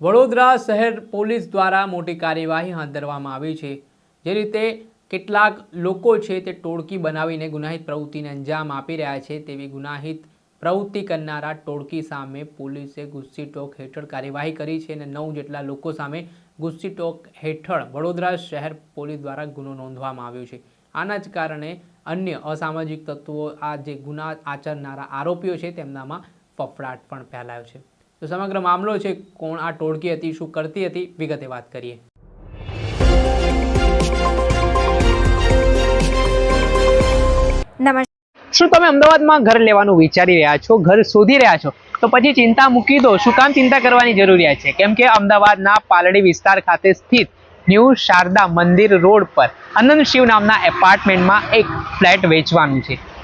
વડોદરા શહેર પોલીસ દ્વારા મોટી કાર્યવાહી હાથ ધરવામાં આવી છે. જે રીતે કેટલાક લોકો છે તે ટોળકી બનાવીને ગુનાહિત પ્રવૃત્તિને અંજામ આપી રહ્યા છે તેવી ગુનાહિત પ્રવૃત્તિ કરનારા ટોળકી સામે પોલીસે ગુસ્સી ટોક હેઠળ કાર્યવાહી કરી છે અને નવ જેટલા લોકો સામે ગુસ્સી ટોક હેઠળ વડોદરા શહેર પોલીસ દ્વારા ગુનો નોંધવામાં આવ્યો છે. આના જ કારણે અન્ય અસામાજિક તત્વો આ જે ગુના આચરનારા આરોપીઓ છે તેમનામાં ફફડાટ પણ ફેલાયો છે. તો સમગ્ર મામલો છે કોણ આ ટોળકી હતી શું કરતી હતી વિગતે વાત કરીએ. નમસ્કાર શું તમે અમદાવાદમાં ઘર લેવાનું વિચારી રહ્યા છો ઘર શોધી રહ્યા છો? તો પછી ચિંતા મૂકી દો શું કામ ચિંતા કરવાની જરૂરિયાત છે? કેમ કે અમદાવાદના પાલડી વિસ્તાર ખાતે સ્થિત ન્યૂ શારદા મંદિર રોડ પર અનંત શિવ નામના એપાર્ટમેન્ટમાં એક ફ્લેટ વેચવાનું છે.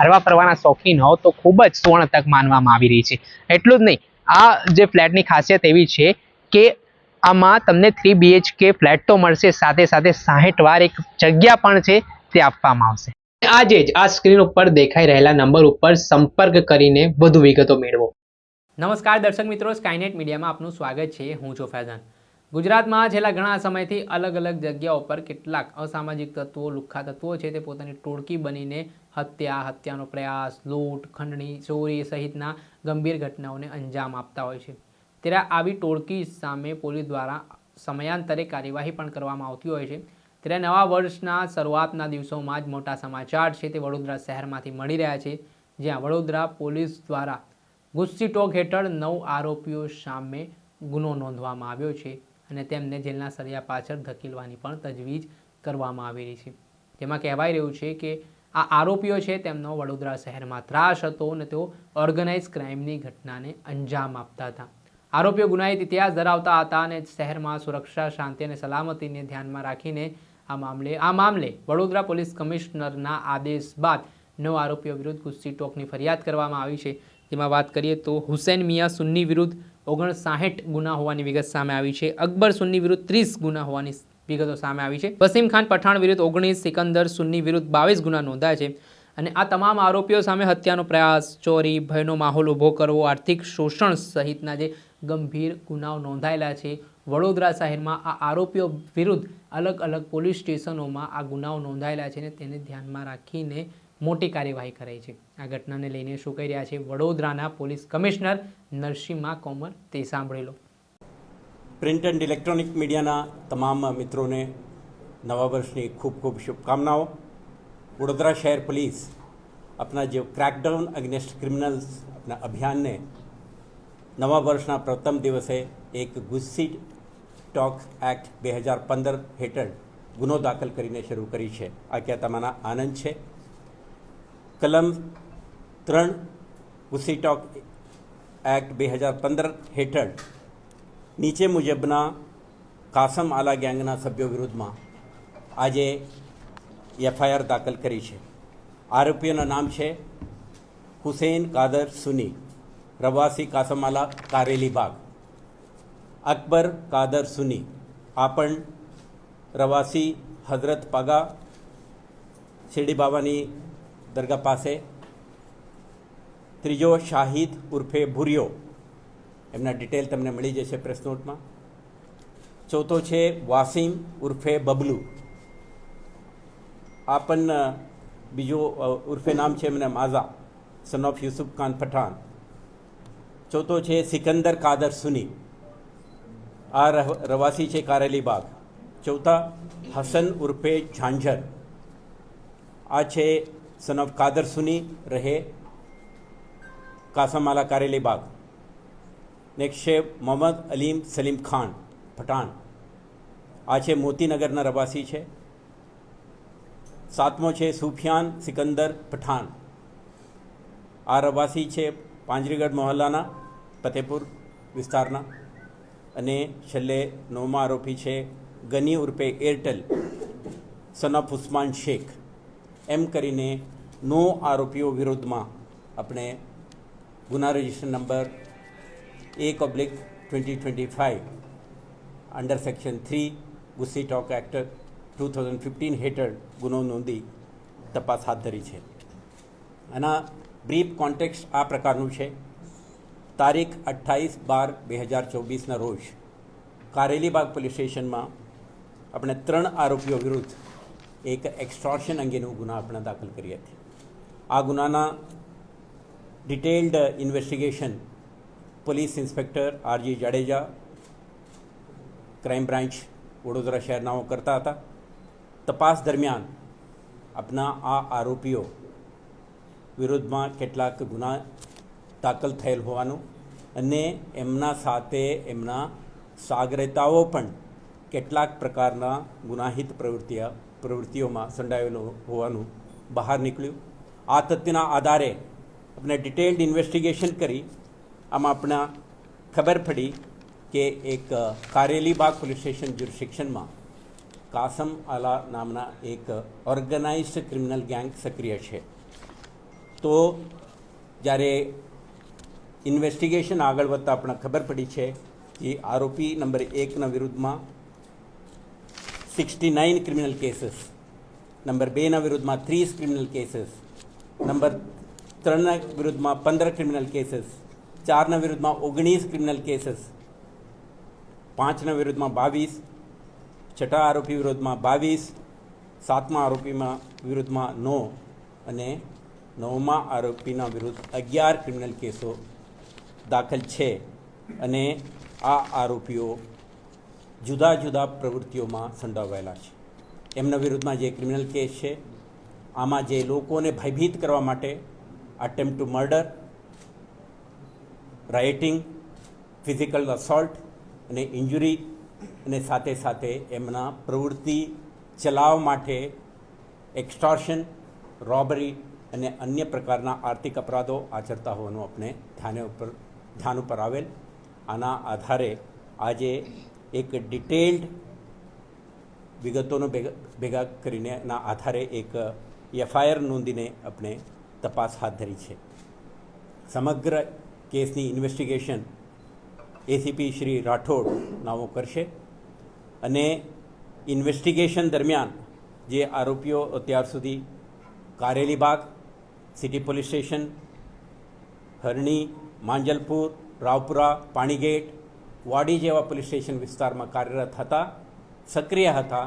હરવા ફરવાના શોખીન હો તો ખૂબ જ સુવર્ણ તક માનવામાં આવી રહી છે. એટલું જ નહીં, આ જે ફ્લેટની ખાસિયત એવી છે કે આમાં તમને થ્રી બીએચકે ફ્લેટ તો મળશે, સાથે સાથે સાહીઠ વાર એક જગ્યા પણ છે તે આપવામાં આવશે. આજે જ આ સ્ક્રીન ઉપર દેખાઈ રહેલા નંબર ઉપર સંપર્ક કરીને વધુ વિગતો મેળવો. નમસ્કાર દર્શક મિત્રો સ્કાયનેટ મીડિયામાં આપનું સ્વાગત છે, હું છું ફૈઝાન. ગુજરાતમાં છેલ્લા ઘણા સમયથી અલગ અલગ જગ્યાઓ પર કેટલાક અસામાજિક તત્વો, લુખ્ખા તત્વો છે તે પોતાની ટોળકી બનીને હત્યા, હત્યાનો પ્રયાસ, લૂંટ, ખંડણી, ચોરી સહિતના ગંભીર ઘટનાઓને અંજામ આપતા હોય છે. ત્યારે આવી ટોળકી સામે પોલીસ દ્વારા સમયાંતરે કાર્યવાહી પણ કરવામાં આવતી હોય છે. ત્યારે નવા વર્ષના શરૂઆતના દિવસોમાં જ મોટા સમાચાર છે તે વડોદરા શહેરમાંથી મળી રહ્યા છે, જ્યાં વડોદરા પોલીસ દ્વારા ગુસ્સી ટોક હેઠળ નવ આરોપીઓ સામે ગુનો નોંધવામાં આવ્યો છે અને તેમને જેલના સળિયા પાછળ ધકેલવાની પણ તજવીજ કરવામાં આવી રહી છે. જેમાં કહેવાય રહ્યું છે કે આ આરોપીઓ છે, તેમનો વડોદરા શહેરમાં ત્રાસ હતો અને તેઓ ઓર્ગેનાઇઝ ક્રાઇમની ઘટનાને અંજામ આપતા હતા. આરોપીઓ ગુનાહિત ઇતિહાસ ધરાવતા હતા અને શહેરમાં સુરક્ષા, શાંતિ અને સલામતીને ધ્યાનમાં રાખીને આ મામલે આ મામલે વડોદરા પોલીસ કમિશનરના આદેશ બાદ નવ આરોપીઓ વિરુદ્ધ ગુસ્સી ટોકની ફરિયાદ કરવામાં આવી છે. જેમાં વાત કરીએ તો હુસેન મિયા સુન્ની વિરુદ્ધ ઓગણસાઠ ગુના હોવાની વિગત સામે આવી છે. અકબર સુન્ની વિરુદ્ધ ત્રીસ ગુના હોવાની વિગતો સામે આવી છે. વસીમ ખાન પઠાણ વિરુદ્ધ ઓગણીસ, સિકંદર, સુન્ની વિરુદ્ધ બાવીસ ગુના નોંધાયા છે. અને આ તમામ આરોપીઓ સામે હત્યાનો પ્રયાસ, ચોરી, ભયનો માહોલ ઊભો કરવો, આર્થિક શોષણ સહિતના જે ગંભીર ગુનાઓ નોંધાયેલા છે, વડોદરા શહેરમાં આ આરોપીઓ વિરુદ્ધ અલગ અલગ પોલીસ સ્ટેશનોમાં આ ગુનાઓ નોંધાયેલા છે અને તેને ધ્યાનમાં રાખીને મોટી કાર્યવાહી કરાઈ છે. આ ઘટનાને લઈને શું કહી રહ્યા છે વડોદરાના પોલીસ કમિશનર નરસિંહા કોમર તે સાંભળી લો. પ્રિન્ટ એન્ડ ઇલેક્ટ્રોનિક મીડિયાના તમામ મિત્રોને નવા વર્ષની ખૂબ ખૂબ શુભકામનાઓ. વડોદરા શહેર પોલીસ આપણા જે ક્રેકડાઉન અગેન્સ્ટ ક્રિમિનલ્સ આપણા અભિયાનને નવા વર્ષના પ્રથમ દિવસે એક ગુસ્સી ટોક એક્ટ બે હજાર પંદર હેઠળ ગુનો દાખલ કરીને શરૂ કરી છે. આ કહેતામાંના આનંદ છે? કલમ ત્રણ ગુસ્સી ટોક એક્ટ બે હજાર પંદર હેઠળ નીચે મુજબના કાસમ આલા ગેંગના સભ્યો વિરુદ્ધમાં આજે એફઆઈઆર દાખલ કરી છે. આરોપીઓના નામ છે હુસેન કાદર સુની, પ્રવાસી કાસમાલા કારેલી બાગ, અકબર કાદર સુની, આપણ રવાસી હઝરત પાગા શિરડી બાબાની દરગાહ પાસે, ત્રીજો શાહિદ ઉર્ફે ભુરિયો એમના ડિટેલ તમને મળી જશે પ્રેસ નોટમાં ચોથો છે વાસીમ ઉર્ફે બબલુ. આ પણ બીજો ઉર્ફે નામ છે એમને માઝા. Son of Yusuf Khan Pathan. ચોથો છે સિકંદર કાદર સુની. આ રવાસી છે કારેલી બાગ. ચોથા, હસન ઉર્ફે ઝાંઝર. આ છે સન ઓફ કાદર સુની, રહે કાસામાલા કારેલી બાગ. નેક્સ્ટ છે મોહમ્મદ અલીમ સલીમ ખાન, પઠાણ. આ છે મોતીનગરના રવાસી છે. સાતમો છે સુફિયાન સિકંદર, પઠાણ. આ રવાસી છે પાંજરીગઢ મોહલ્લાના, ફતેપુર વિસ્તારના. અને છેલ્લે નવમા આરોપી છે ગની ઉર્ફે Airtel son of Usman Shaikh. એમ કરીને નો આરોપીઓ વિરુદ્ધમાં આપણે ગુના રજિસ્ટર નંબર એક oblique twenty twenty five under section three GUJCTOC act two thousand fifteen હેઠળ ગુનો નોંધી તપાસ હાથ ધરી છે. આના બ્રીફ કોન્ટેક્સ્ટ આ પ્રકારનું છે. તારીખ અઠ્ઠાવીસ બાર બે હજાર ચોવીસના રોજ કારેલીબાગ પોલીસ સ્ટેશનમાં આપણે ત્રણ આરોપીઓ વિરુદ્ધ એક એક્સ્ટ્રોર્શન અંગેનું ગુના આપણે દાખલ કરી હતી. આ ગુનાના detailed investigation police inspector R G Jadeja crime branch Vadodara શહેરનાઓ કરતા હતા. તપાસ દરમિયાન આપના આ આરોપીઓ વિરુદ્ધમાં કેટલાક ગુના દાખલ થયેલ હોવાનું અને એમના સાથે એમના સાગરેતાઓ પણ કેટલાક પ્રકારના ગુનાહિત પ્રવૃત્તિઓ, પ્રવૃત્તિઓમાં સંડાયેલો હોવાનું બહાર નીકળ્યું. આ તથ્યના આધારે આપણે ડિટેલ્ડ ઇન્વેસ્ટિગેશન કરી આમાં આપણા ખબર પડી કે એક કારેલીબાગ પોલીસ સ્ટેશન જ્યુરિસ્ડિક્શનમાં કાસમ આલા નામના એક ઓર્ગેનાઇઝડ ક્રિમિનલ ગેંગ સક્રિય છે. તો જ્યારે ઇન્વેસ્ટિગેશન આગળ વધતા આપણે ખબર પડી છે કે આરોપી નંબર એકના વિરુદ્ધમાં sixty nine criminal cases, number બેના વિરુદ્ધમાં ત્રીસ ક્રિમિનલ કેસીસ, નંબર ત્રણના વિરુદ્ધમાં પંદર ક્રિમિનલ કેસીસ ચારના વિરુદ્ધમાં ઓગણીસ ક્રિમિનલ કેસીસ પાંચના વિરુદ્ધમાં બાવીસ, છઠ્ઠા આરોપી વિરુદ્ધમાં બાવીસ, સાતમા આરોપીમાં વિરુદ્ધમાં નો અને નવમા આરોપીના વિરુદ્ધ અગિયાર ક્રિમિનલ કેસો દાખલ છે. અને આ આરોપીઓ જુદા જુદા પ્રવૃત્તિઓમાં સંડોવાયેલા છે. એમના વિરુદ્ધમાં જે ક્રિમિનલ કેસ છે, આમાં જે લોકોને ભયભીત કરવા માટે attempt to murder rioting physical assault અને ઇન્જુરી અને સાથે સાથે એમના પ્રવૃત્તિ ચલાવવા માટે એક્સ્ટોર્શન રોબરી અને અન્ય પ્રકારના આર્થિક અપરાધો આચરતા હોવાનું આપણે ધ્યાને ઉપર ધ્યાન ઉપર આવેલ. આના આધારે આજે એક ડિટેલ્ડ વિગતોનો ભેગા ભેગા કરીને એના આધારે એક એફઆઈઆર નોંધીને આપણે તપાસ હાથ ધરી છે. સમગ્ર કેસની ઇન્વેસ્ટિગેશન એસીપી શ્રી રાઠોડ નામો કરશે. અને ઇન્વેસ્ટિગેશન દરમિયાન જે આરોપીઓ અત્યાર સુધી Karelibagh city police station, Harni, Manjalpur, Raopura, Panigate, Wadi જેવા પોલીસ સ્ટેશન વિસ્તારમાં કાર્યરત હતા, સક્રિય હતા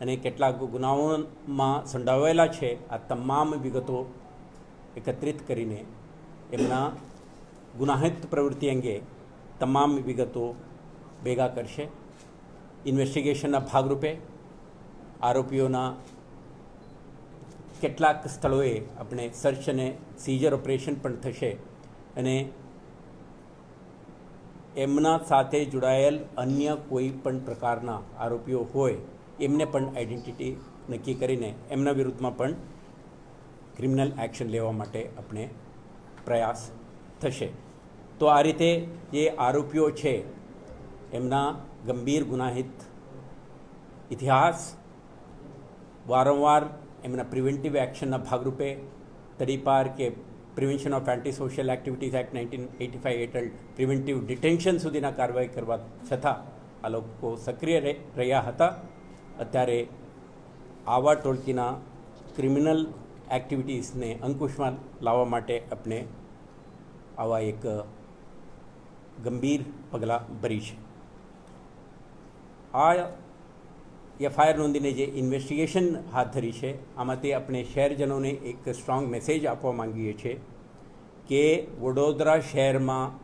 અને કેટલાક ગુનાઓમાં સંડોવાયેલા છે. આ તમામ વિગતો એકત્રિત કરીને એમના ગુનાહિત પ્રવૃત્તિ અંગે તમામ વિગતો ભેગા કરશે. ઇન્વેસ્ટિગેશનના ભાગરૂપે આરોપીઓના કેટલાક સ્થળોએ આપણે સર્ચ અને સીઝર ઓપરેશન પણ થશે અને એમના સાથે જોડાયેલ અન્ય કોઈ પણ પ્રકારના આરોપીઓ હોય, એમને પણ આઈડેન્ટિટી નક્કી કરીને એમના વિરુદ્ધમાં પણ ક્રિમિનલ એક્શન લેવા માટે આપણે પ્રયાસ થશે. તો આ રીતે જે આરોપીઓ છે, એમના ગંભીર ગુનાહિત ઇતિહાસ વારંવાર એમના પ્રિવેન્ટિવ એક્શનના ભાગરૂપે તડીપાર કે prevention of anti social activities act nineteen eighty five હેઠળ પ્રિવેન્ટિવ ડિટેન્શન સુધીના કાર્યવાહી કરવા છતાં આ લોકો સક્રિય રહે- રહ્યા હતા. અત્યારે આવા ટોળકીના ક્રિમિનલ એક્ટિવિટીઝને અંકુશમાં લાવવા માટે આપણે આવા એક ગંભીર પગલાં ભરી છે. આ એફઆઈઆર નોંધીને જે ઇન્વેસ્ટિગેશન હાથ ધરી છે આમાંથી આપણે શહેરજનોને એક સ્ટ્રોંગ મેસેજ આપવા માંગીએ છીએ કે વડોદરા શહેરમાં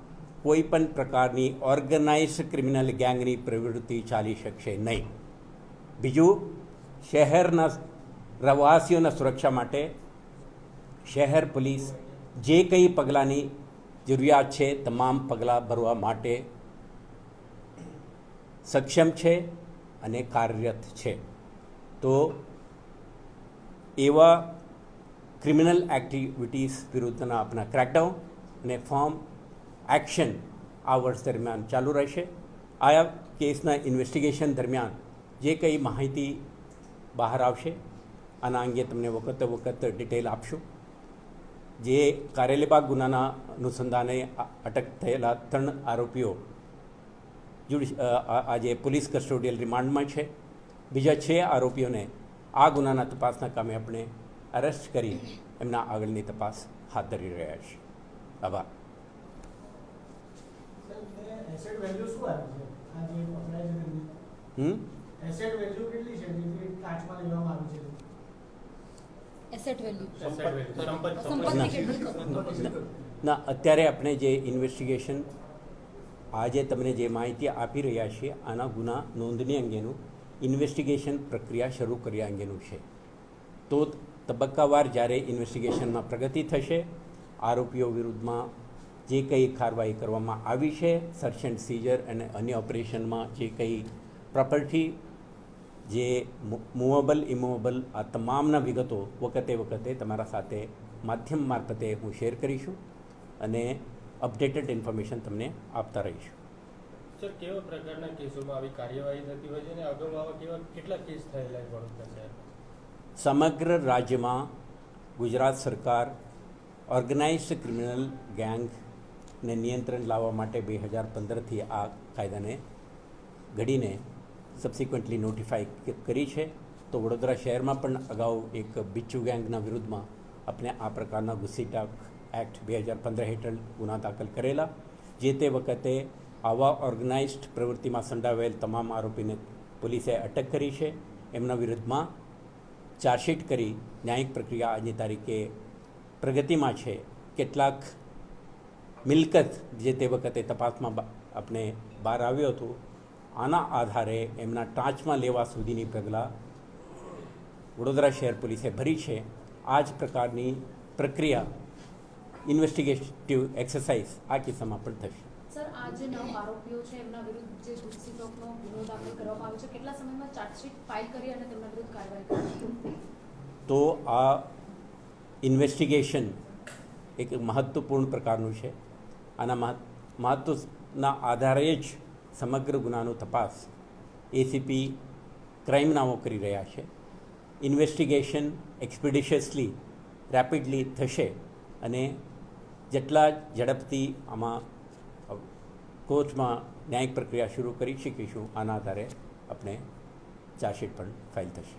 કોઈ પણ પ્રકારની ઓર્ગેનાઇઝ ક્રિમિનલ ગેંગની પ્રવૃત્તિ ચાલી શકશે નહીં. બીજું, શહેરના રહેવાસીઓના સુરક્ષા માટે શહેર પોલીસ જે કંઈ પગલાંની જરૂરિયાત છે, તમામ પગલાં ભરવા માટે સક્ષમ છે અને કાર્યરત છે. તો એવા ક્રિમિનલ એક્ટિવિટીઝ વિરુદ્ધના આપણા ક્રેકડાઉન અને ફોર્મ એક્શન આ વર્ષ દરમિયાન ચાલુ રહેશે. આ કેસના ઇન્વેસ્ટિગેશન દરમિયાન જે કંઈ માહિતી બહાર આવશે, આના અંગે તમને વખતે વખત ડિટેલ આપશું. જે કારેલીબાગ ગુનાના અનુસંધાને અટક થયેલા ત્રણ આરોપીઓ જુડિશ આજે પોલીસ કસ્ટોડિયલ રિમાન્ડમાં છે. બીજા છ આરોપીઓને આ ગુનાના તપાસના કામે આપણે અરેસ્ટ કરી એમના આગળની તપાસ હાથ ધરી રહ્યા છીએ. આભાર. હમ? એસેટ વેલ્યુ કેટલી છે? જે કાચમાં લેવામાં આવી છે? એસેટ વેલ્યુ ના. અત્યારે આપણે જે ઇન્વેસ્ટિગેશન આજે તમને જે માહિતી આપી રહ્યા છીએ આના ગુના નોંધણી અંગેનું ઇન્વેસ્ટિગેશન પ્રક્રિયા શરૂ કર્યા અંગેનું છે. તો તબક્કાવાર જ્યારે ઇન્વેસ્ટિગેશનમાં પ્રગતિ થશે આરોપીઓ વિરુદ્ધમાં જે કંઈ કાર્યવાહી કરવામાં આવી છે સર્ચ એન્ડ સીઝર અને અન્ય ઓપરેશનમાં જે કંઈ પ્રોપર્ટી જે મૂવેબલ ઇમૂવેબલ આ તમામના વિગતો વખતે વખતે તમારા સાથે માધ્યમ મારફતે હું શેર કરીશું અને અપડેટેડ ઇન્ફોર્મેશન તમને આપતા રહીશું. સર કેવા પ્રકારના કેસોમાં આવી કાર્યવાહી થતી હોય છે અને અગાઉ કેવા કેટલા કેસ થયેલા છે વડોદરા શહેરમાં? સમગ્ર રાજ્યમાં ગુજરાત સરકાર ઓર્ગેનાઇઝડ ક્રિમિનલ ગેંગને નિયંત્રણ લાવવા માટે બે હજાર પંદરથી આ કાયદાને ઘડીને સબસિક્વન્ટલી નોટિફાઈ કરી છે. તો વડોદરા શહેરમાં પણ અગાઉ એક બિચ્ચુ ગેંગના વિરુદ્ધમાં આપણે આ પ્રકારના ગુસ્સીટાક એક્ટ બે હજાર પંદર હેઠળ ગુના દાખલ કરેલા, જે તે વખતે આવા ઓર્ગેનાઇઝડ પ્રવૃત્તિમાં સંડાવેલ તમામ આરોપીને પોલીસે અટક કરી છે. એમના વિરુદ્ધમાં ચાર્જશીટ કરી ન્યાયિક પ્રક્રિયા આજની તારીખે પ્રગતિમાં છે. કેટલાક મિલકત જે તે વખતે તપાસમાં આપણે બહાર આવ્યો હતો આના આધારે એમના ટાંચમાં લેવા સુધીની પગલાં વડોદરા શહેર પોલીસે ભરી છે. આ જ પ્રકારની પ્રક્રિયા ઇન્વેસ્ટિગેટિવ એક્સરસાઇઝ આ કિસ્સામાં પણ થશે. સર આ જે નવ આરોપીઓ છે એમના વિરુદ્ધ જે ગુસ્સી ગુનો દાખલ કરવામાં આવ્યો છે કેટલા સમયમાં ચાર્જશીટ ફાઇલ કરી અને તેમના વિરુદ્ધ કાર્યવાહી તો આ ઇન્વેસ્ટિગેશન એક મહત્વપૂર્ણ પ્રકારનું છે. આના મહત્ મહત્વના આધારે જ સમગ્ર ગુનાનો તપાસ એસીપી ક્રાઇમનામો કરી રહ્યા છે. ઇન્વેસ્ટિગેશન એક્સપિડિશિયસલી રેપિડલી થશે અને જેટલા ઝડપથી આમાં કોર્ટમાં ન્યાયિક પ્રક્રિયા શરૂ કરી શકીશું, આના આધારે આપણે ચાર્જશીટ પણ ફાઇલ થશે.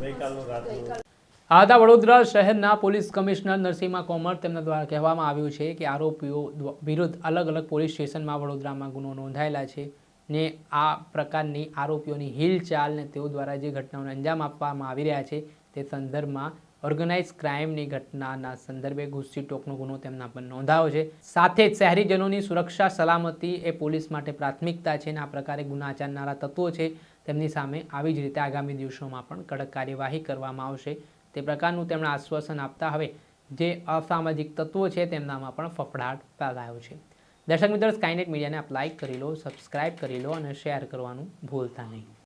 ગઈકાલનું રાતનું ગઈકાલ વડોદરા શહેરના પોલીસ કમિશનર નરસિંહા કોમર તેમના દ્વારા કહેવામાં આવ્યું છે કે આરોપીઓ વિરુદ્ધ અલગ અલગ પોલીસ સ્ટેશનમાં વડોદરામાં ગુનો નોંધાયેલા છે ને આ પ્રકારની આરોપીઓની હિલચાલ ને તેઓ દ્વારા જે ઘટનાઓને અંજામ આપવામાં આવી રહ્યા છે તે સંદર્ભમાં ઓર્ગેનાઇઝ ક્રાઇમની ઘટનાના સંદર્ભે ગુસ્સી ટોકનો ગુનો તેમના પર નોંધાયો છે. સાથે જ શહેરીજનોની સુરક્ષા સલામતી એ પોલીસ માટે પ્રાથમિકતા છે અને આ પ્રકારે ગુના આચરનારા તત્વો છે તેમની સામે આવી જ રીતે આગામી દિવસોમાં પણ કડક કાર્યવાહી કરવામાં આવશે. તે પ્રકારનું તેમણે આશ્વાસન આપતા હવે જે અસામાજિક તત્વો છે તેમનામાં પણ ફફડાટ ફેલાયો છે. દર્શક મિત્રો સ્કાયનેટ મીડિયાને આપ લાઇક કરી લો સબસ્ક્રાઇબ કરી લો અને શેર કરવાનું ભૂલતા નહીં.